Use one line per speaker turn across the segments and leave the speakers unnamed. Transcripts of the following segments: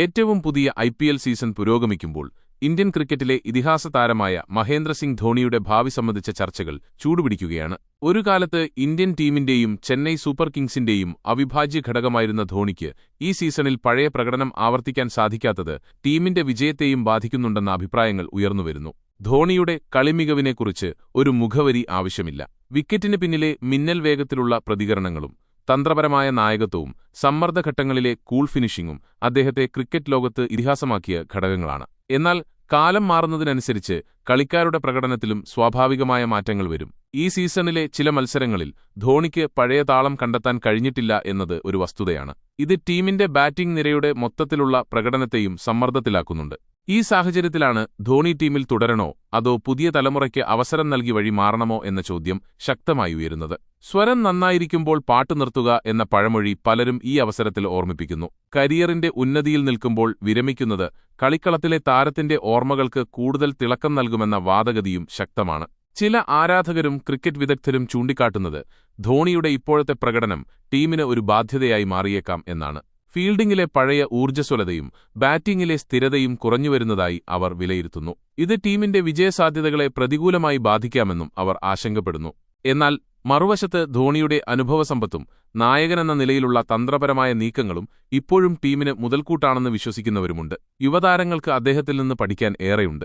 ഏറ്റവും പുതിയ I season പുരോഗമിക്കുമ്പോൾ ഇന്ത്യൻ ക്രിക്കറ്റിലെ ഇതിഹാസ താരമായ മഹേന്ദ്ര സിംഗ് ധോണിയുടെ ഭാവി സംബന്ധിച്ച ചർച്ചകൾ ചൂടുപിടിക്കുകയാണ്. ഒരു കാലത്ത് ഇന്ത്യൻ ടീമിന്റെയും ചെന്നൈ സൂപ്പർ കിങ്സിന്റെയും അവിഭാജ്യ ഘടകമായിരുന്ന ധോണിക്ക് ഈ സീസണിൽ പഴയ പ്രകടനം ആവർത്തിക്കാൻ സാധിക്കാത്തത് ടീമിന്റെ വിജയത്തെയും ബാധിക്കുന്നുണ്ടെന്ന അഭിപ്രായങ്ങൾ ഉയർന്നുവരുന്നു ധോണിയുടെ കളിമികവിനെക്കുറിച്ച് ഒരു മുഖവരി ആവശ്യമില്ല. വിക്കറ്റിന് പിന്നിലെ മിന്നൽ വേഗത്തിലുള്ള പ്രതികരണങ്ങളും തന്ത്രപരമായ നായകത്വവും സമ്മർദ്ദഘട്ടങ്ങളിലെ കൂൾ ഫിനിഷിംഗും അദ്ദേഹത്തെ ക്രിക്കറ്റ് ലോകത്ത് ഇതിഹാസമാക്കിയ ഘടകങ്ങളാണ്. എന്നാൽ കാലം മാറുന്നതിനനുസരിച്ച് കളിക്കാരുടെ പ്രകടനത്തിലും സ്വാഭാവികമായ മാറ്റങ്ങൾ വരും. ഈ സീസണിലെ ചില മത്സരങ്ങളിൽ ധോണിക്ക് പഴയ താളം കണ്ടെത്താൻ കഴിഞ്ഞിട്ടില്ല എന്നത് ഒരു വസ്തുതയാണ്. ഇത് ടീമിന്റെ ബാറ്റിംഗ് നിരയുടെ മൊത്തത്തിലുള്ള പ്രകടനത്തെയും സമ്മർദ്ദത്തിലാക്കുന്നുണ്ട്. ഈ സാഹചര്യത്തിലാണ് ധോണി ടീമിൽ തുടരണോ അതോ പുതിയ തലമുറയ്ക്ക് അവസരം നൽകി വഴി മാറണമോ എന്ന ചോദ്യം ശക്തമായി ഉയരുന്നത്. സ്വരം നന്നായിരിക്കുമ്പോൾ പാട്ട് നിർത്തുക എന്ന പഴമൊഴി പലരും ഈ അവസരത്തിൽ ഓർമ്മിപ്പിക്കുന്നു. കരിയറിന്റെ ഉന്നതിയിൽ നിൽക്കുമ്പോൾ വിരമിക്കുന്നത് കളിക്കളത്തിലെ താരത്തിന്റെ ഓർമ്മകൾക്ക് കൂടുതൽ തിളക്കം നൽകുമെന്ന വാദഗതിയും ശക്തമാണ്. ചില ആരാധകരും ക്രിക്കറ്റ് വിദഗ്ധരും ചൂണ്ടിക്കാട്ടുന്നത് ധോണിയുടെ ഇപ്പോഴത്തെ പ്രകടനം ടീമിന് ഒരു ബാധ്യതയായി മാറിയേക്കാം എന്നാണ്. ഫീൽഡിംഗിലെ പഴയ ഊർജസ്വലതയും ബാറ്റിംഗിലെ സ്ഥിരതയും കുറഞ്ഞുവരുന്നതായി അവർ വിലയിരുത്തുന്നു. ഇത് ടീമിന്റെ വിജയസാധ്യതകളെ പ്രതികൂലമായി ബാധിക്കാമെന്നും അവർ ആശങ്കപ്പെടുന്നു. എന്നാൽ മറുവശത്ത് ധോണിയുടെ അനുഭവസമ്പത്തും നായകനെന്ന നിലയിലുള്ള തന്ത്രപരമായ നീക്കങ്ങളും ഇപ്പോഴും ടീമിന് മുതൽക്കൂട്ടാണെന്ന് വിശ്വസിക്കുന്നവരുമുണ്ട്. യുവതാരങ്ങൾക്ക് അദ്ദേഹത്തിൽ നിന്ന് പഠിക്കാൻ ഏറെയുണ്ട്.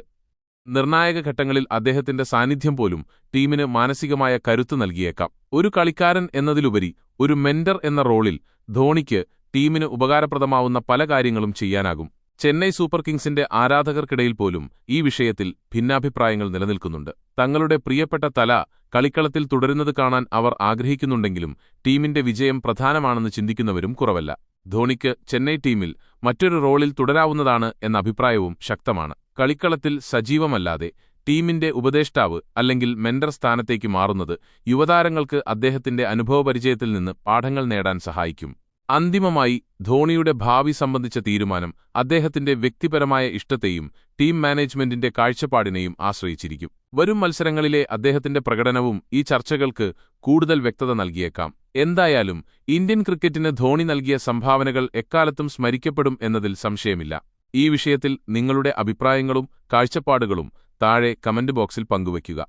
നിർണായക ഘട്ടങ്ങളിൽ അദ്ദേഹത്തിന്റെ സാന്നിധ്യം പോലും ടീമിന് മാനസികമായ കരുത്ത് നൽകിയേക്കാം. ഒരു കളിക്കാരൻ എന്നതിലുപരി ഒരു മെന്റർ എന്ന റോളിൽ ധോണിക്ക് ടീമിന് ഉപകാരപ്രദമാവുന്ന പല കാര്യങ്ങളും ചെയ്യാനാകും. ചെന്നൈ സൂപ്പർ കിങ്സിന്റെ ആരാധകർക്കിടയിൽ പോലും ഈ വിഷയത്തിൽ ഭിന്നാഭിപ്രായങ്ങൾ നിലനിൽക്കുന്നുണ്ട്. തങ്ങളുടെ പ്രിയപ്പെട്ട തല കളിക്കളത്തിൽ തുടരുന്നത് കാണാൻ അവർ ആഗ്രഹിക്കുന്നുണ്ടെങ്കിലും ടീമിന്റെ വിജയം പ്രധാനമാണെന്ന് ചിന്തിക്കുന്നവരും കുറവല്ല. ധോണിക്ക് ചെന്നൈ ടീമിൽ മറ്റൊരു റോളിൽ തുടരാവുന്നതാണ് എന്ന അഭിപ്രായവും ശക്തമാണ്. കളിക്കളത്തിൽ സജീവമല്ലാതെ ടീമിന്റെ ഉപദേഷ്ടാവ് അല്ലെങ്കിൽ മെന്റർ സ്ഥാനത്തേക്ക് മാറുന്നത് യുവതാരങ്ങൾക്ക് അദ്ദേഹത്തിന്റെ അനുഭവപരിചയത്തിൽ നിന്ന് പാഠങ്ങൾ നേടാൻ സഹായിക്കും. അന്തിമമായി ധോണിയുടെ ഭാവി സംബന്ധിച്ച തീരുമാനം അദ്ദേഹത്തിന്റെ വ്യക്തിപരമായ ഇഷ്ടത്തെയും ടീം മാനേജ്മെന്റിന്റെ കാഴ്ചപ്പാടിനെയും ആശ്രയിച്ചിരിക്കും. വരും മത്സരങ്ങളിലെ അദ്ദേഹത്തിന്റെ പ്രകടനവും ഈ ചർച്ചകൾക്ക് കൂടുതൽ വ്യക്തത നൽകിയേക്കാം. എന്തായാലും ഇന്ത്യൻ ക്രിക്കറ്റിന് ധോണി നൽകിയ സംഭാവനകൾ എക്കാലത്തും സ്മരിക്കപ്പെടും എന്നതിൽ സംശയമില്ല. ഈ വിഷയത്തിൽ നിങ്ങളുടെ അഭിപ്രായങ്ങളും കാഴ്ചപ്പാടുകളും താഴെ കമന്റ് ബോക്സിൽ പങ്കുവയ്ക്കുക.